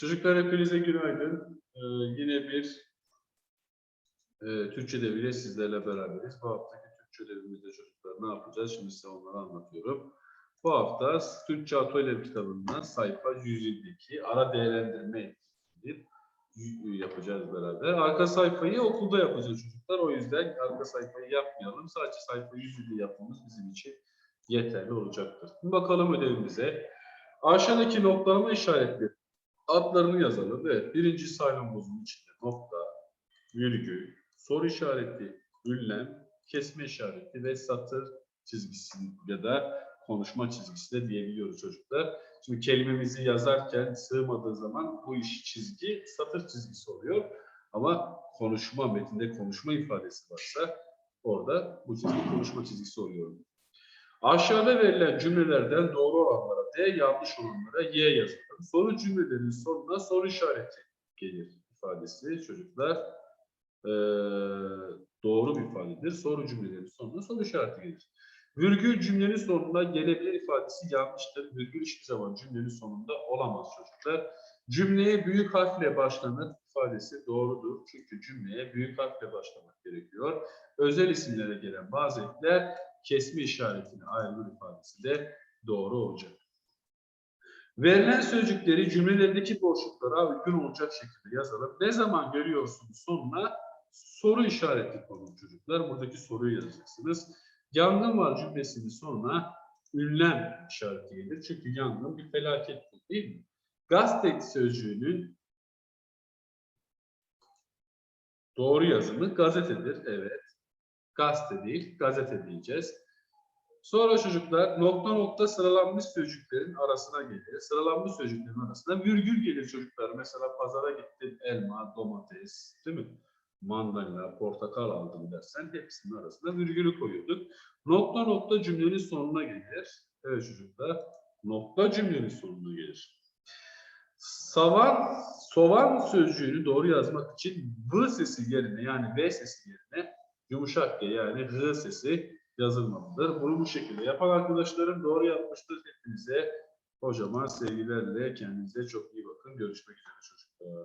Çocuklar hepinize günaydın. Ee, yine bir e, Türkçe deviyle sizlerle beraberiz. Bu haftaki Türkçe devimizde çocuklar ne yapacağız? Şimdi size onları anlatıyorum. Bu hafta Türkçe Atölye kitabından sayfa 122 ara değerlendirme yapacağız beraber. Arka sayfayı okulda yapacağız çocuklar. O yüzden arka sayfayı yapmayalım. Sadece sayfa 120 yapmamız bizim için yeterli olacaktır. Bakalım ödevimize. Aşağıdaki noktalama işaretleri adlarını yazalım. Evet, birinci salyangozun içinde nokta, virgül, soru işareti, ünlem, kesme işareti ve satır çizgisi ya da konuşma çizgisi de diyebiliyoruz çocuklar. Şimdi kelimemizi yazarken sığmadığı zaman bu iş çizgi satır çizgisi oluyor. Ama konuşma, metinde konuşma ifadesi varsa orada bu çizgi konuşma çizgisi oluyor. Aşağıda verilen cümlelerden doğru olanlara D, yanlış olanlara Y yazalım. Soru cümlelerinin sonuna soru işareti gelir ifadesi çocuklar. Ee, doğru bir ifadedir. Soru cümlelerinin sonuna soru işareti gelir. Virgül cümlenin sonuna gelebilir ifadesi yanlıştır. Virgül hiçbir zaman cümlenin sonunda olamaz çocuklar. Cümleye büyük harfle başlanır ifadesi doğrudur. Çünkü cümleye büyük harfle başlamak gerekiyor. Özel isimlere gelen bazı ekler kesme işaretini ayrılır ifadesi de doğru olacak. Verilen sözcükleri cümlelerindeki boşluklara uygun olacak şekilde yazalım. Ne zaman görüyorsunuz sonuna soru işareti konun çocuklar. Buradaki soruyu yazacaksınız. Yangın var cümlesinin sonuna ünlem işareti gelir. Çünkü yangın bir felakettir değil mi? Gazete sözcüğünün doğru yazımı gazetedir. Evet. Gazete değil, gazete diyeceğiz. Sonra çocuklar nokta nokta sıralanmış sözcüklerin arasına gelir. Sıralanmış sözcüklerin arasına virgül gelir çocuklar. Mesela pazara gittim elma, domates, değil mi? Mandalina, portakal aldım dersen hepsinin arasına virgülü koyuyorduk. Nokta nokta cümlenin sonuna gelir. Evet çocuklar, nokta cümlenin sonuna gelir. Savan, soğan sözcüğünü doğru yazmak için V sesi yerine yani V sesi yerine yumuşak G yani H sesi yazılmalıdır. Bunu bu şekilde yapan arkadaşlarım doğru yapmıştır. Hepinize kocaman sevgilerle kendinize çok iyi bakın. Görüşmek üzere çocuklar.